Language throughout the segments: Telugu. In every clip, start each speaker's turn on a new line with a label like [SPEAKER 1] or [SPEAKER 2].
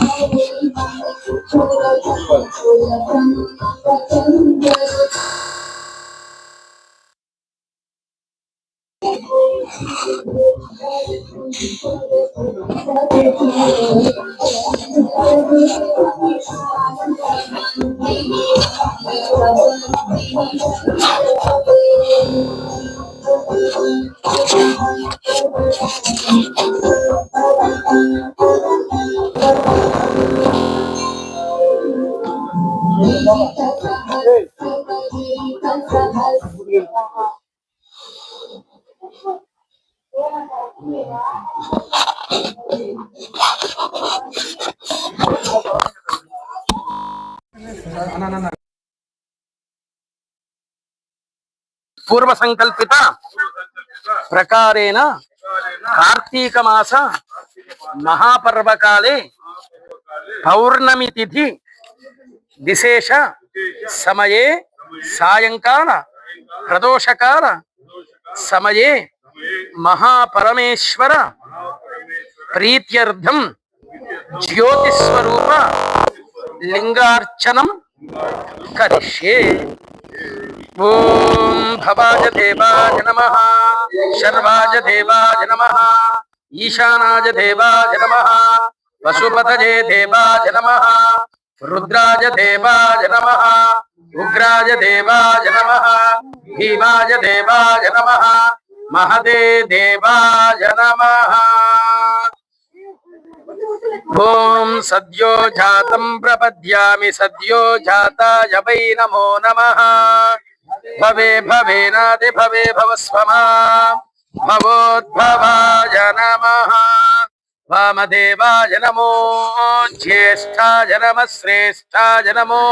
[SPEAKER 1] Thank you. पूर्व संकल्पित प्रकारेण कार्तीक मास महापर्व काले पौर्णमी तिथि विशेष समये सायंकाल प्रदोषकाल समये महापरमेश्वर प्रीत्यर्थम ज्योतिस्वरूप लिंगार्चनम करिष्ये। ఓం భవాజ దేవాయ నమ శర్వాజ దేవాయ నమ ఈశానాజ దేవాయ నమ వసుపతజే దేవాయ నమ రుద్రాజ దేవాయ నమ ఉగ్రాజ దేవాయ నమ భీమాజ దేవాయ నమ మహదే దేవాయ నమ ఓం సద్యో జాతం ప్రపద్యామి సద్యో జాతాయ వై నమో నమః భవే భవేనాది భవే భవస్వమా భవోద్భవాయ నమః వామదేవాయ నమో జ్యేష్ఠాయ నమ శ్రేష్ఠాయ నమో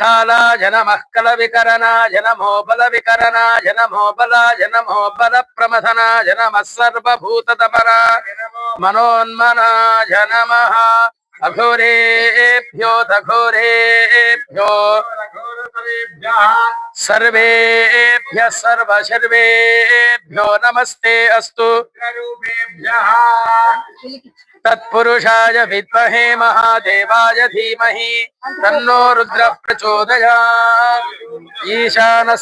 [SPEAKER 1] కాళాయ నమ కల వికరణాయ నమో బల వికరణాయ నమో బలాయ నమో బల ప్రమథనాయ నమః సర్వభూతదపర మనోన్మనాయ నమ అఘోరేభ్యో దఘోరేభ్యో सर्वेभ्य। सर्व सर्वेभ्यो नमस्ते अस्तु। तत्पुरुषाय विद्महे महादेवाय धीमहि। तन्नो रुद्रः प्रचोदयात्। ईशानः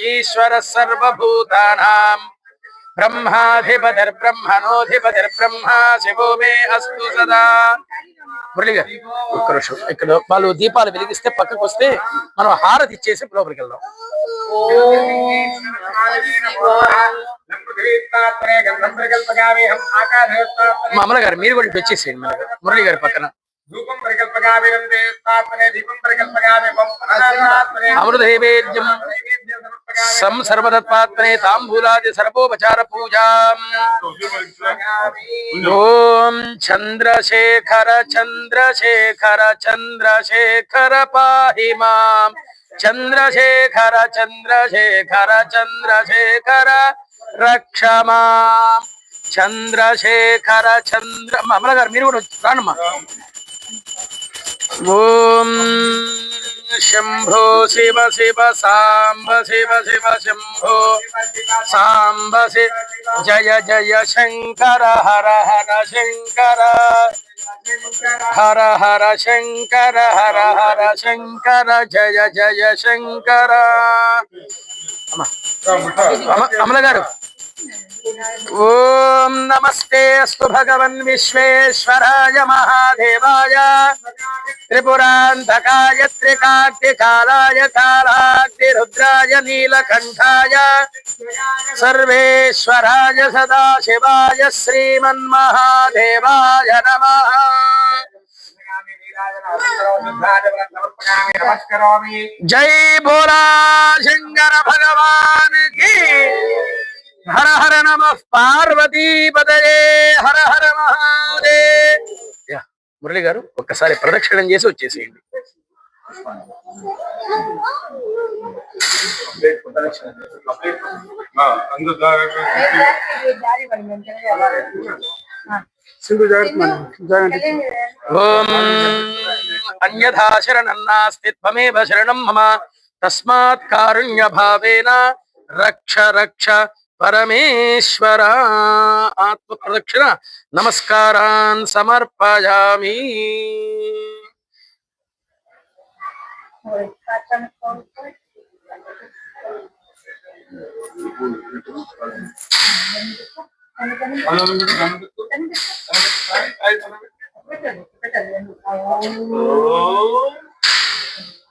[SPEAKER 1] ईश्वर सर्व सर्वभूतानाम्। ब्रह्माधिपतिर्ब्रह्मणोऽधिपतिर्ब्रह्मा शिवो मे अस्तु सदा। మురళి గారు ఒక్క నిమిషం. ఇక్కడ వాళ్ళు దీపాలు వెలిగిస్తే పక్కకు వస్తే మనం హారతి ఇచ్చేసి లోపలికి వెళ్దాం. మా అమ్మగారు మీరు కూడా తెచ్చేసేయండి వచ్చేసేయండి మన మురళి గారి పక్కన.
[SPEAKER 2] ధూపం పరికల్పగామి వందే స్థాపనే దీపం పరికల్పగామి వం అనాథాత్మనే
[SPEAKER 1] అమృతైవేద్యం
[SPEAKER 2] నైవేద్యం సమర్పగామి
[SPEAKER 1] సం సర్వదత్పాత్మనే తాంబూలాది సర్వోపచార పూజాం ఓం చంద్రశేఖర చంద్రశేఖర చంద్రశేఖర పాహి మాం చంద్రశేఖర చంద్రశేఖర చంద్రశేఖర రక్ష మాం చంద్రశేఖర చంద్ర అమల గారు మీరు కూడా వచ్చి- రాండమ్మా ఓం శంభో శివ శివ సాంబ శివ శివ శంభో సాంబ శివ జయ జయ శంకర హర హర శంకర హర హర శంకర హర హర శంకర జయ జయ శంకర అమ్మ, అమ్మ- అమల గారు ఓం నమస్తే అస్తు భగవన్ విశ్వేశ్వరాయ మహాదేవాయ. త్రిపురాంతకాయ త్రికార్తికాలాయ కాలాగ్నిరుద్రాయ నీలకంఠాయ. సర్వేశ్వరాయ సదాశివాయ శ్రీమన్మహాదేవాయ నమః. జై భోలా హర నమ పార్వతీ పదయే హర హర మహాదే యా, మురళి గారు ఒక్కసారి ప్రదక్షిణం చేసి వచ్చేసేయండి. ఓం అన్యథా శరణం నాస్తి త్వమేవ శరణం మమ. తస్మాత్ కారుణ్య భావేన రక్ష రక్ష పరమేశ్వర ఆత్మ ప్రదక్షిణ నమస్కారాన్ సమర్పయామి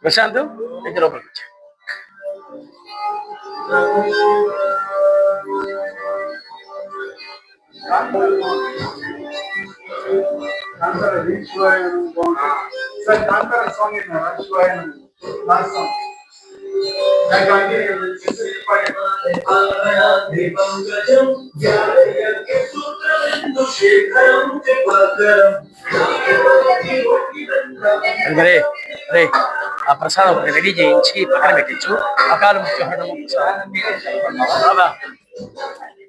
[SPEAKER 1] ప్రశాంత్ దగ్గర లోపలికి
[SPEAKER 3] ధ్యాయజ్ఞ సూత్రమిందు శేఖరం త్రిపాకరం
[SPEAKER 1] రే రే ఆ ప్రసాదం ఒకటి రెడీ చేయించి పక్కన పెట్టించు. అకాల ప్రసాదం.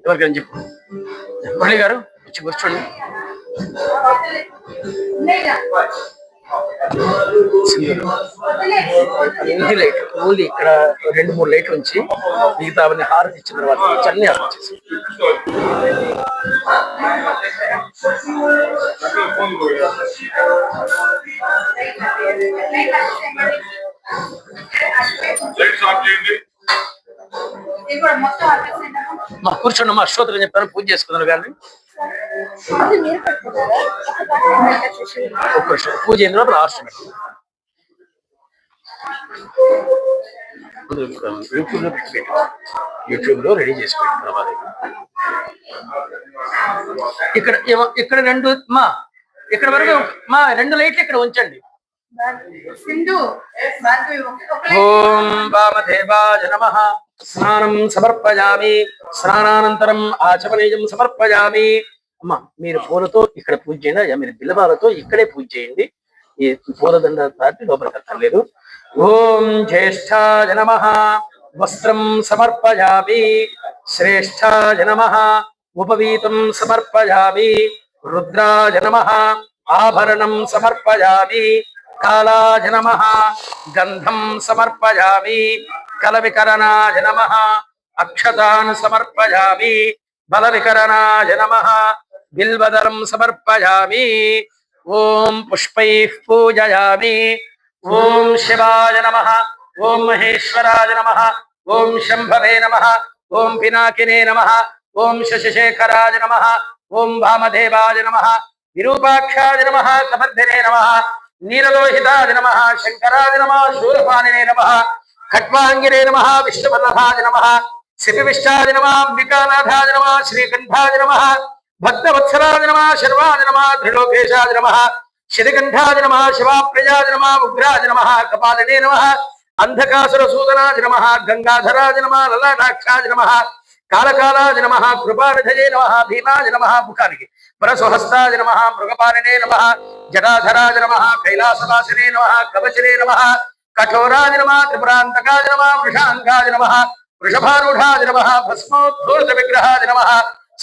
[SPEAKER 1] ఎవరికైనా చెప్పు. మురళి గారు వచ్చి కూర్చోండి. ఎన్ని లైట్ ఓన్లీ ఇక్కడ రెండు మూడు లైట్లు ఉంచి మిగతా అవన్నీ హారతి ఇచ్చిన తర్వాత అన్ని హారతి చేసి? మా కూర్చోండి మా అశ్వత్రం చెప్పాను పూజ చేసుకున్నారు కానీ ఒక్క నిమిషం. పూజ అయిన తర్వాత లాస్ట్ యూట్యూబ్లో. యూట్యూబ్లో రెడీ చేసి పెట్టు ఇక్కడ ఇక్కడ రెండు మా ఇక్కడ వరకు మా రెండు లైట్లు ఇక్కడ ఉంచండి. ఓం వామదేవాయ నమ. స్నానం సమర్పయామి. స్నానానంతరం ఆచమనీయం సమర్పయామి. అమ్మ మీరు పూలతో ఇక్కడ పూజ చేయండి. అయ్యా మీరు బిల్లబాలతో ఇక్కడే పూజ చేయండి. ఈ పూలదండ దాటి లోపలికి అక్కర్లేదు ఓం జ్యేష్ఠాయ నమ. వస్త్రం సమర్పయామి. శ్రేష్ఠాయ నమ. ఉపవీతం సమర్పయామి. రుద్రాయ నమ. ఆభరణం సమర్పయామి. కాళాయ నమ. గంధం సమర్పయామి. కల వికరణాయ నమ అక్షతాన్ సమర్పయామి బల వికరణాయ నమ బిల్వదరం సమర్పయామి ఓం పుష్పై పూజయామి ఓం శివాయ నమ ఓం మహేశ్వరాయ నమ ఓం శంభవే నమ ఓం పినాకినే నమ ఓం శశిశేఖరాయ నమ ఓం భామదేవాయ నమ విరూపాక్షాయ నమ కబర్ధినే నమ నీరలోహితాయ నమ శంకరాయ నమ శూరపాణినే నమ ఖడ్వాంగిరే నమ విష్ణువల్లభాయ నమ శిపివిష్టాయ నమ అంబికానాథాయ నమ శ్రీకంఠాయ నమ భక్తవత్సరాయ నమ శర్వాయ నమ త్రిలోకేశాయ నమ శిరికంఠాయ నమ శివాప్రజాయ నమ ఉగ్రాయ నమ కపాలినే నమ అంధకాసురసూదనాయ నమ గంగాధరాయ నమ లలాటాక్షాయ నమ కాలకాలాయ నమ కృపానిధయే నమ భీమాయ నమ ముఖానికి పరసుహస్తాయ నమ మృగపాలినే నమ జటాధరాయ నమ కైలాసవాసినే నమ కవచనే నమ కఠోరాయ నమ త్రిపురాంతకాయ నమ వృషాంగాయ నమ వృషభారూఢాయ నమ భస్మోద్భూత విగ్రహాయ నమ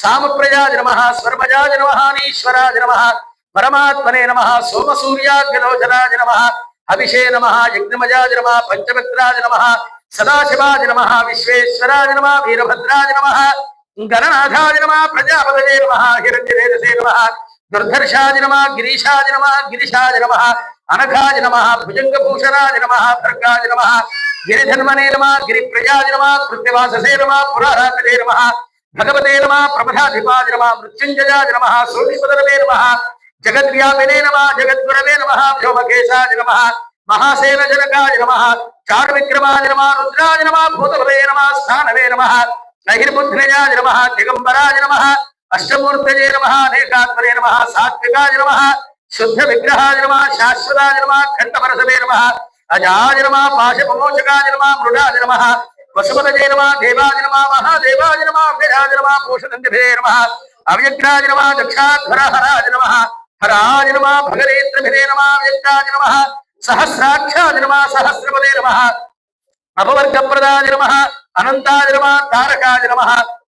[SPEAKER 1] సామప్రజాయ నమ స్వర్మజాయ నమ ఈశ్వరాయ నమ పరమాత్మనే నమ సోమసూర్యాగ్రలోచనాయ నమ అభిషే నమ యజ్ఞమజాయ నమ పంచమిత్రాయ నమ సదాశివాయ నమ విశ్వేశ్వరాయ నమ వీరభద్రాయ నమ గణనాథాయ నమ ప్రజాపతయే నమ హిరణ్యవేదసే నమ దుర్ధర్షాయ నమ గిరీశాయ నమ గిరిశాయ నమ అనఘాయ నమ భుజంగభూషణాయ నమ భర్గాయ నమ గిరిధన్మనే నమ గిరిప్రజాయ నమ కృత్యవాససే నమ పురారాతనే నమ భగవతే నమ ప్రమథాధిపాయ నమ మృత్యుంజయాయ నమ సూక్ష్మధరమే నమ జగద్వ్యాపినే నమ జగద్గురవే నమ వ్యోమకేశాయ నమ మహాసేన జనకాయ నమ చారు విక్రమాయ నమ రుద్రాయ నమ భూతలవే నమ స్థానవే నమ నహిర్బుద్ధ్రయాయ నమ దిగంబరాయ నమ అష్టమూర్తయే నమ అనేకాత్మనే నమ సాత్వికాయ నమ శుద్ధ విగ్రహాయ నమ శాశ్వతాయ నమ ఖండపరసమే నమ అజాయ నమ పాశపమోచకాయ నమ మృడాయ నమ వసుమతజే నమ దేవాయ నమ మహాదేవాయ నమ అభ్యజాయ నమ పూషణందిభే నమ అవ్యగ్రాయ నమ దక్షాధ్వర నమ హరాయ నమ భగరేత్రభిరే నమ వ్యక్తాయ నమ సహస్రాక్షాయ నమ సహస్రపదే నమ అపవర్గప్రదాయ నమ అనంతాయ నమ తారకాయ నమ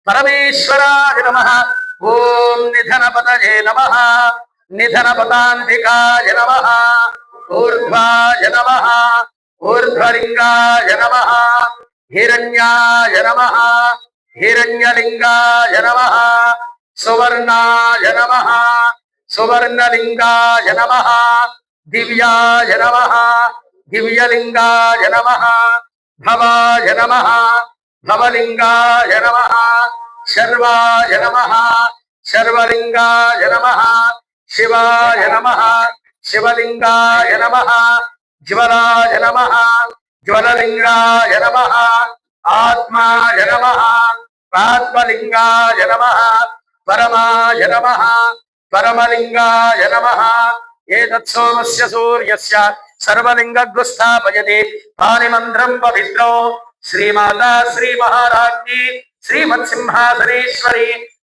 [SPEAKER 1] పరమేశ్వరాయ నమ ఓం నిధనపతయే నమ నిధనపతాంతికాయ నమ ఊర్ధ్వాయ నమ ఊర్ధ్వలింగాయ నమ హిరణ్యాయ నమ హిరణ్యలింగాయ నమ సువర్ణాయ నమ సువర్ణలింగాయ నమ దివ్యాయ నమ దివ్యలింగాయ నమ భవాయ నమ భవలింగాయ నమ శర్వాయ నమ శర్వలింగాయ నమ శివాయ నమ శివలింగాయ నమ జ్వలాయ నమ జ్వలలింగాయ నమ ఆత్మాయ నమ ఆత్మలింగాయ నమ పరమాయ నమ పరమలింగాయ నమ ఏతత్ సోమస్య సూర్యస్య సర్వలింగగ్స్థాపయతి పానిమంత్రం పవిత్రో. శ్రీమాతా శ్రీ మహారాజ్ఞి శ్రీమత్సింహాసనేశ్వరి.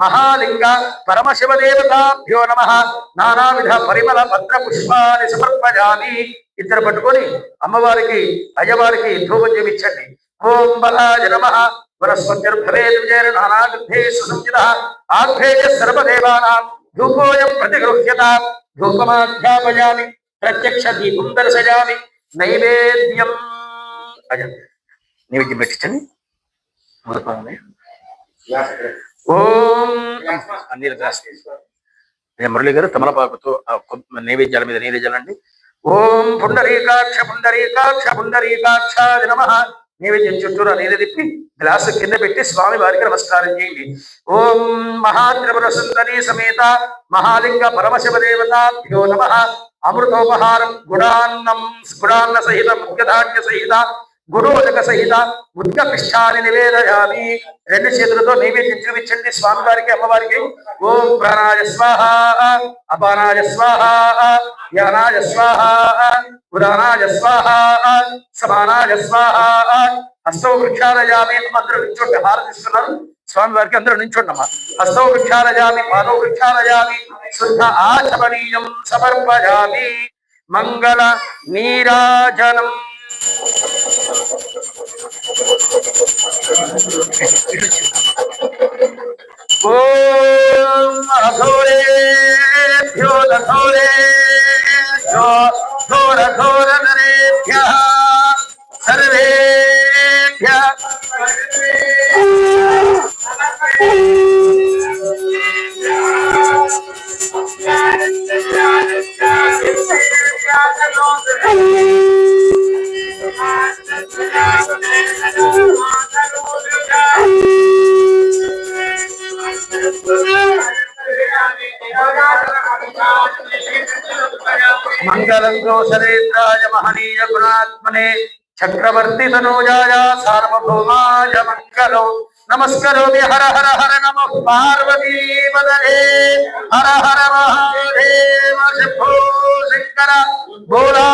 [SPEAKER 1] మహాలింగ పరమశివదేవతాభ్యో నమ. నానావిధ పరిమళ పత్ర పుష్పాన్ని సమర్పజామి. ఇద్దరు పట్టుకొని అమ్మవారికి అయ్యవారికి ధూపం చేయించండి ఓం బలాయ నమ. వనస్పతిర్భవేద్ విజయ నానాగృద్ధే ఆగ్నేయ సర్వదేవానాం. ధూపోయం ప్రతిగృహ్యత. ధూపమాధ్యాపయామి. ప్రత్యక్ష దీపం దర్శయామి. నైవేద్యం. అజ నైవేద్యం పెట్టించండి ఓం నీళ్ళ గ్లాస్ మురళి గారు తమలపాకుతో నైవేద్యాల మీద నీళ్ళు ఓం పుండరీకాక్ష పుండరీకాక్ష పుండరీకాక్షాది నమ. నైవేద్యం చుట్టూరా నీళ్ళు తిప్పి గ్లాసు కింద పెట్టి స్వామి వారికి నమస్కారం చేయండి. ఓం మహాత్రిపుర సుందరి సమేత మహాలింగ పరమశివ దేవతాభ్యో నమ. అమృతోపహారం గుడాన్నం గుడాన్న సహిత ముఖ్యధాన్య సహిత గురోదక సహిత ఉద్గపిష్టాన్ని నివేదయామి. రెండు చేతులతో నైవేద్యం చూపించండి స్వామి వారికి అమ్మవారికి. ఓం ప్రాణాయ స్వాహ అపానాయ స్వాహ యానాయ స్వాహ ఉదానాయ స్వాహ సమానాయ స్వాహ. హస్తో వృక్షాలయామి అందరూ నించోండి హారతిస్తున్నారు స్వామి వారికి అందరూ నించోండమ్మా హస్తో వృక్షాలయామి పాదో వృక్షాలయామి శుద్ధ ఆచమనీయం సమర్పయామి. మంగళ నీరాజనం. अघोरेभ्यो लघोरेभ्यो घोरघोरनरेभ्यः सर्वेभ्यः Thank you. మంగళం గోసరేంద్రాయ మహనీయ గుణాత్మనే చక్రవర్తి తనూజాయ సార్వభౌమాయ మంగళం. నమస్కరోమి హర హర హర నమ పార్వతీ పదరే హర హర మహాదేవ శంభో శంకర భోలా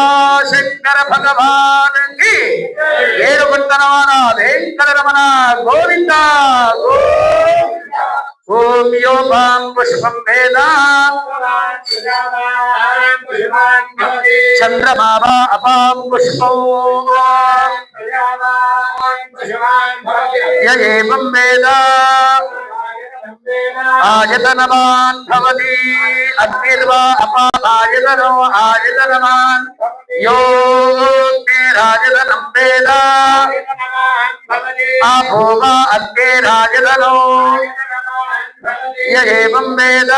[SPEAKER 1] శంకర భగవాన్కి ఏడుకుంటనవాన వెంకట రమణ గోవింద గోవింద ఓం యోపాం పుష్పం వేద చంద్రమావా అపాం పుష్పం. య వేద. ఆయతనవాన్ భవతి. అగ్నిర్వా అపా ఆయతనో ఆయతనవాన్ యో రాజతనం వేద. ఆపో వా అగ్నిరాజతనో య వేద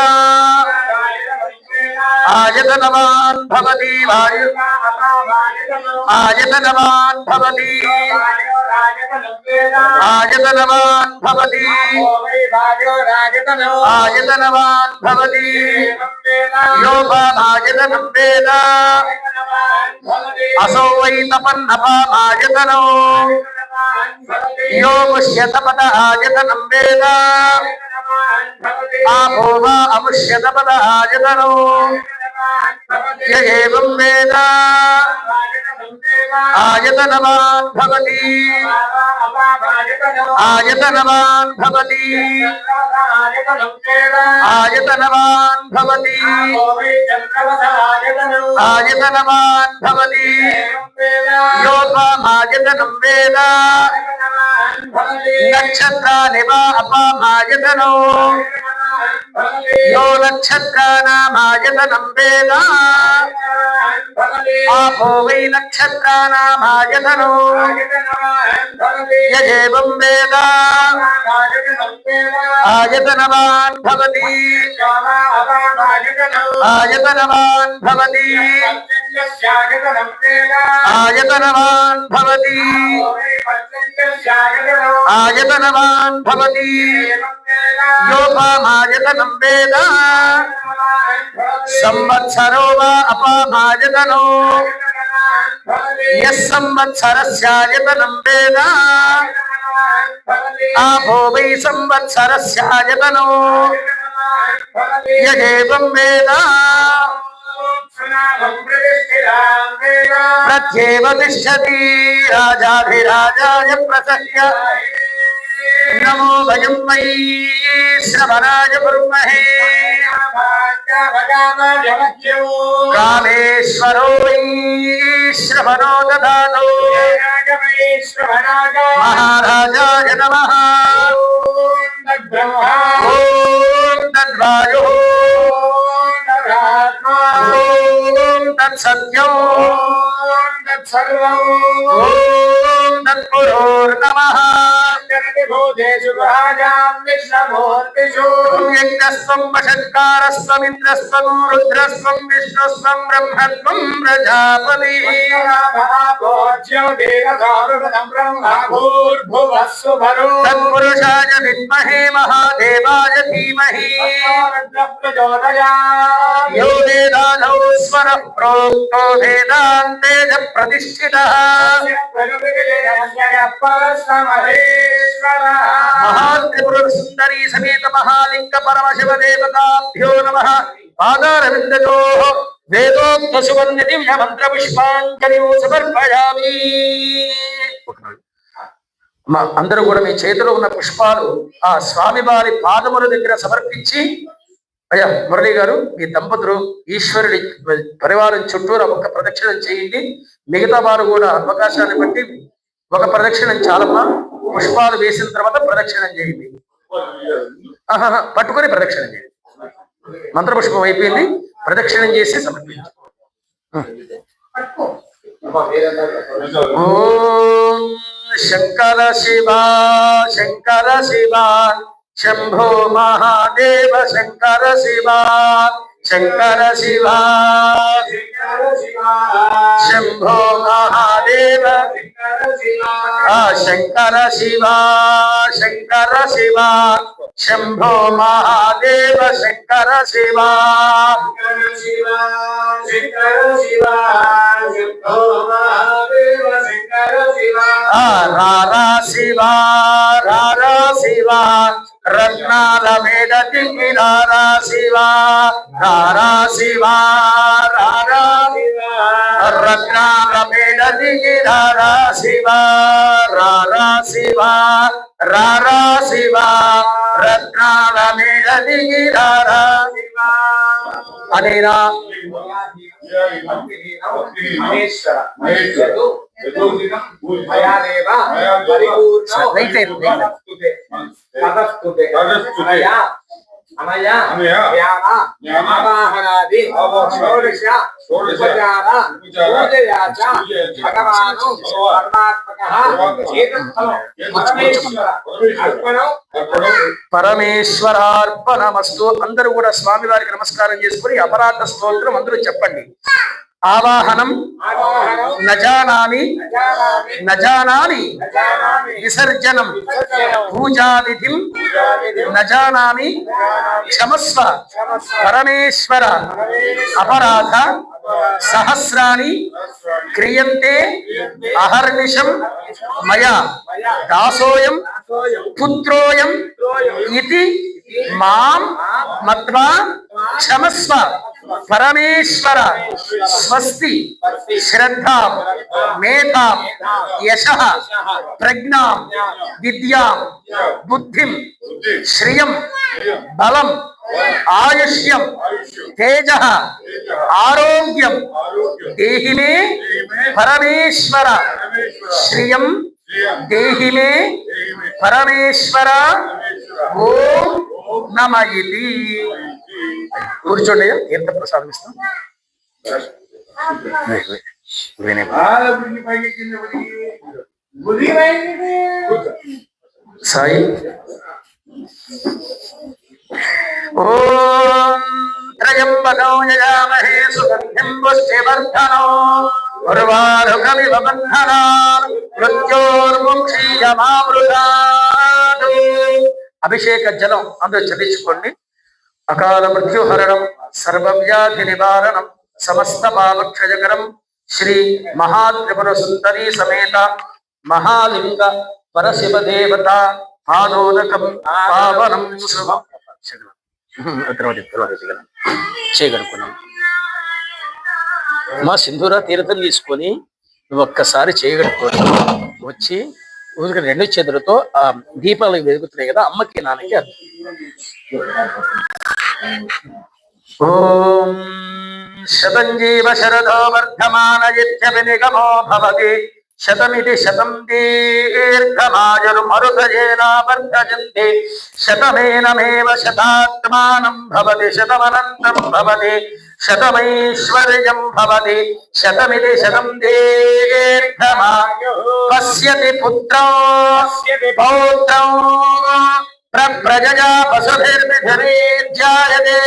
[SPEAKER 1] ఆయతనవాన్ భవతి వాయు ఆయతనవాన్ భవతి ఆయతనవాన్ భవతి ఆయతనవాన్ భవతి యోపాయతనం వేద అసౌ వై తపన్నపాయతనో యో ముష్యతపద ఆయతనం వేద ఆపో వా అముష్యతపద ఆయతనో య ఏవం వేద ఆయతనవాన్ భవతి ఆయతనవాన్ భవతి ఆయతనవాన్ భవతి ఆయతనవాన్ భవతి యోపామాయతనం వేద నక్షత్రాని వా అపామాయతనో యో నక్షత్రానామాయతనం వేద ఆపో వై నక్షత్రానామాయతనో యజేవం వేద ఆయతనవాన్ భవతి. ఆయతనవాన్ భవతి. ఆయతనవాన్ భవతి. ఆయతనవాన్ భవతి. యోపామాయతనం వేద. సంవత్సరో వా అపామాయతనో యః సంవత్సరస్యాయతనం వేద ఆపో వై సంవత్సరస్యాయతనో యజేవం వేద ప్రత్యేవ తిష్టతి రాజాధిరాజాయ ప్రసహ్య నమో భయం వై శ్రవణాయ కుర్మహే కామేశ్వరో వై శ్రవణో దదాతు మహారాజాయ నమః ఓం తద్వాయు ఓం తత్సత్యం भूतेषु राजाम् विष्णमूर्तिषु यज्ञस्त्वं वषत्कारस्त्वमिन्द्रस्त्वं रुद्रस्त्वं विष्णुस्त्वं ब्रह्मत्वं महादेवाय धीमहि। यो प्रोक्तो वेदान्तेज प्रतिष्ठितः ప్రతిష్ఠితః మహాత్రిపుర సుందరీ సమేత మహాలింగ పరమశివ దేవతాభ్యో నమ. పాదారవిందజో. వేదోక్త దివ్య మంత్ర పుష్పాంజలి సమర్పయామి అందరూ కూడా మీ చేతిలో ఉన్న పుష్పాలు ఆ స్వామివారి పాదముల దగ్గర సమర్పించి అయ్యా మురళి గారు మీ దంపతులు ఈశ్వరుడి పరివారం చుట్టూరా ఒక ప్రదక్షిణం చేయండి. మిగతా వారు కూడా అవకాశాన్ని బట్టి ఒక ప్రదక్షిణం చాలమ్మా. పుష్పాలు వేసిన తర్వాత ప్రదక్షిణం చేయండి. పట్టుకొని ప్రదక్షిణం చేయండి. మంత్రపుష్పం అయిపోయింది. ప్రదక్షిణం చేసి సమర్పించు ఓం శంకర శివా శంకర శివా శంభో మహాదేవ శంకర శివా. శంకర శివ. శంభో మహాదేవ. శంకర శివ శంకర శివ. శంభో మహాదేవ శంకర శివ. ఆ రారా శివ రారా శివ. రత్నాల మీద దిగి రారా శివ రారా శివ రారా రత్నాల మీద దిగి రారా శివ రారా శివ రారా శివ రత్నాల మీద దిగి రారా శివ అనేనా
[SPEAKER 2] అనయ ధ్యాన ఆవాహనాది షోడశ ఉపచార పూజయాచ భగవాను పరమాత్మకః పరమేశ్వర. అర్పణం
[SPEAKER 1] పరమేశ్వరార్పణమస్తు. అందరూ కూడా స్వామి వారికి నమస్కారం చేసుకుని అపరాధ స్తోత్రం అందరూ చెప్పండి. ఆవాహనం నజానామి
[SPEAKER 2] నజానామి
[SPEAKER 1] విసర్జనం పూజావిధిం నజానామి క్షమస్వ పరమేశ్వర అపరాధ సహస్రాని క్రియంతే అహర్నిశం మయా దాసోయం పుత్రోయం त्रयम इति माम मत्वा क्षमस्व परमेश्वर स्वस्ति श्रद्धा मेधा यश प्रज्ञा विद्या बुद्धि श्रिय बल आयुष्यम तेज आरोग्यम देहि मे परमेश्वर श्रिय మే పరమేశ్వర. ఓం నమ ఇది. కూర్చోండి. ఎంత ప్రసాదం ఇస్తాం? సాయి. ఓం త్రయంబకో యజామహే సుగంధిం పుష్టివర్ధనో ఉర్వారుకమివ బంధనాన్ మృత్యోర్ముక్షీయమామృతాదు అభిషేక జలం అందరూ చదివించుకోండి అకాల మృత్యుహరణం సర్వవ్యాధి నివారణం సమస్త పాపక్షయకరం శ్రీ మహాత్రిపుర సుందరీ సమేత మహాలింగ పరశివ దేవత పాదోదకం పావనం శుభం. చేయగలుగుతున్నాం మా సింధూర తీర్థం తీసుకొని నువ్వు ఒక్కసారి చేయగలుగుతావు వచ్చి ఊరికి రెండు చేతులతో ఆ దీపాలు వెలుగుతున్నాయి కదా అమ్మకి నాన్నకి అర్థం ఓం శతం జీవ శరదో వర్ధమాన నిగమో భవతి. శతమితి శతం దీర్ఘమాయురు మరుతజేనావర్ధజంతే శతమేనమేవ శతాత్మానం భవతి శతమనంతం భవతి. శతమైశ్వర్యం భవతి శతమితి శతం దీర్ఘమాయు. పశ్యతి పుత్రో పౌత్రం ప్రజయా పశుభిర్విధరీర్జాయతే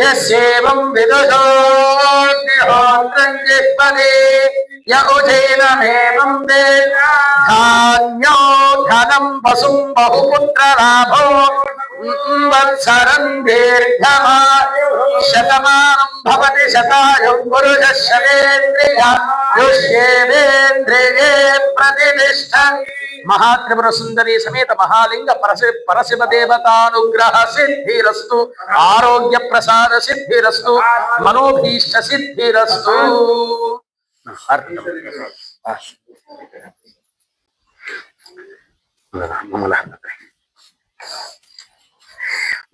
[SPEAKER 1] యస్యేవం విదుషోగ్నిహోత్రం జిహ్వతి య ధాన్యో ధనం వసుం బహుపుత్రలాభో వత్సరం దీర్ఘమాయు. శతమా భవతి శతాయుం పురుష శవేంద్రియ మహాత్రిపుర సుందరి సమేత మహాలింగ పరశి పరశివ దేవతానుగ్రహ సిద్ధిరస్తు ఆరోగ్య ప్రసాద సిద్ధిరస్తు మనోభీష్ట సిద్ధిరస్తు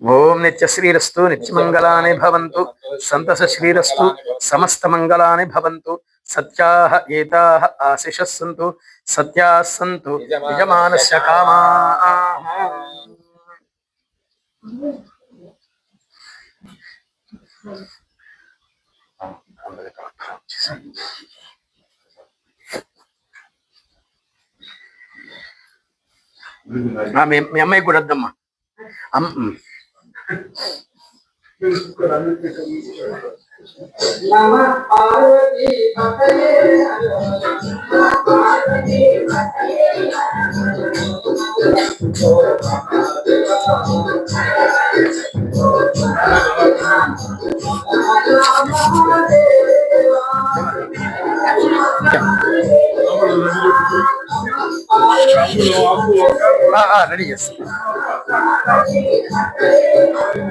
[SPEAKER 1] ఓం నిత్యశ్రీరస్తు నిత్యమంగళాని భవంతు. సంతస శ్రీరస్తు సమస్త మంగళాని భవంతు. సత్యాః ఏతాః ఆశిషः సంతు. సత్యాः సంతు యజమానస్య కామా. మీ అమ్మాయి కూడా వద్దమ్మా. అమ్- ఉమ్. ఆ, ఆ, రెడీ చేస్తా